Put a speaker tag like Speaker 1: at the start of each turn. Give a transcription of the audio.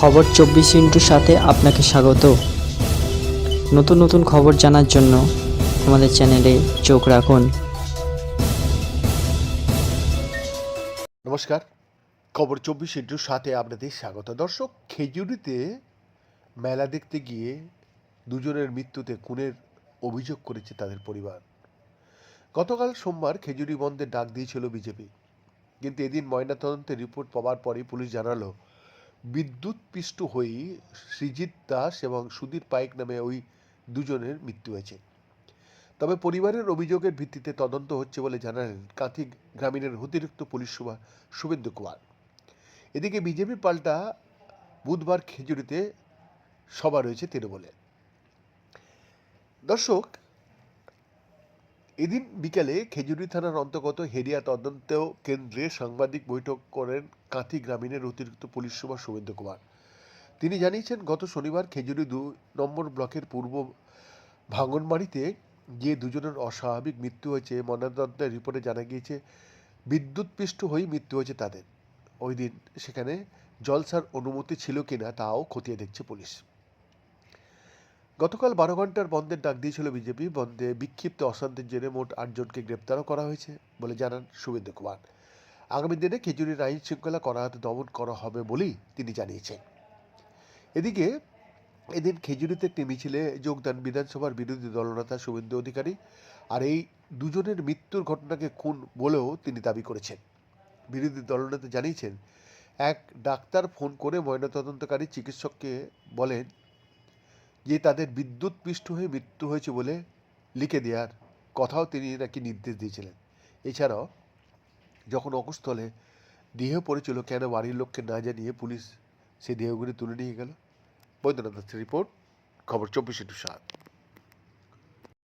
Speaker 1: খবর চব্বিশ ইন্টুর সাথে আপনাকে স্বাগত। নতুন নতুন খবর জানার জন্য আমাদের চ্যানেলে চোখ রাখুন।
Speaker 2: নমস্কার। খবর চব্বিশ ইন্টুর সাথে আপনাদের স্বাগত। দর্শক, খেজুরিতে মেলা দেখতে গিয়ে দুজনের মৃত্যুতে খুনের অভিযোগ করেছে তাদের পরিবার। গতকাল সোমবার খেজুরি বন্ধের ডাক দিয়েছিল বিজেপি। কিন্তু এদিন ময়নাতদন্তের রিপোর্ট পাওয়ার পরই পুলিশ জানালো বিদ্যুৎ পিষ্ট হয়েই সৃজিত দাস এবং সুধীর পাইক নামে ওই দুজনের মৃত্যু হয়েছে। তবে পরিবারের অভিযোগের ভিত্তিতে তদন্ত হচ্ছে বলে জানালেন কাঁথি গ্রামীণের অতিরিক্ত পুলিশ সুপার শুভেন্দু কুমার। এদিকে বিজেপি পাল্টা বুধবার খেজুরিতে সভা রয়েছে তৃণমূলে। দর্শক এদিন বিকেলে খেজুরি থানার অন্তর্গত হেরিয়া তদন্ত কেন্দ্রে সাংবাদিক বৈঠক করেন কাঁথি গ্রামীণের অতিরিক্ত পুলিশ সুপার শুভেন্দু কুমার। তিনি জানিয়েছেন, গত শনিবার খেজুরি দু নম্বর ব্লকের পূর্ব ভাঙনবাড়িতে যে দুজনের অস্বাভাবিক মৃত্যু হয়েছে। ময়নাতদন্তের রিপোর্টে জানা গিয়েছে, বিদ্যুৎপৃষ্ট হয়েই মৃত্যু হয়েছে তাদের। ওই দিন সেখানে জলসার অনুমতি ছিল কিনা তাও খতিয়ে দেখছে পুলিশ। গতকাল বারো ঘণ্টার বন্ধের ডাক দিয়েছিল বিজেপি। বন্ধে বিক্ষিপ্ত অশান্তির জেরে মোট আটজনকে গ্রেপ্তারও করা হয়েছে বলে জানান শুভেন্দু কুমার। আগামী দিনে খেজুরির আইন শৃঙ্খলা করা হাতে দমন করা হবে বলেই তিনি জানিয়েছেন। এদিকে এদিন খেজুরিতে একটি মিছিলে যোগদান বিধানসভার বিরোধী দলনেতা শুভেন্দু অধিকারী আর এই দুজনের মৃত্যুর ঘটনাকে খুন বলেও তিনি দাবি করেছেন। বিরোধী দলনেতা জানিয়েছেন, এক ডাক্তার ফোন করে ময়নাতদন্তকারী চিকিৎসককে বলেন যে তাদের বিদ্যুৎ পৃষ্ঠ হয়ে মৃত্যু হয়েছে বলে লিখে দেওয়ার কথাও তিনি নাকি নির্দেশ দিয়েছিলেন। এছাড়াও, যখন অকুস্থলে দেহ পড়েছিল, কেন বাড়ির লোককে না জানিয়ে পুলিশ সেই দেহগুলি তুলে নিয়ে গেল? বৈদ্যনাথ দাসের রিপোর্ট, খবর চব্বিশে টু সাত।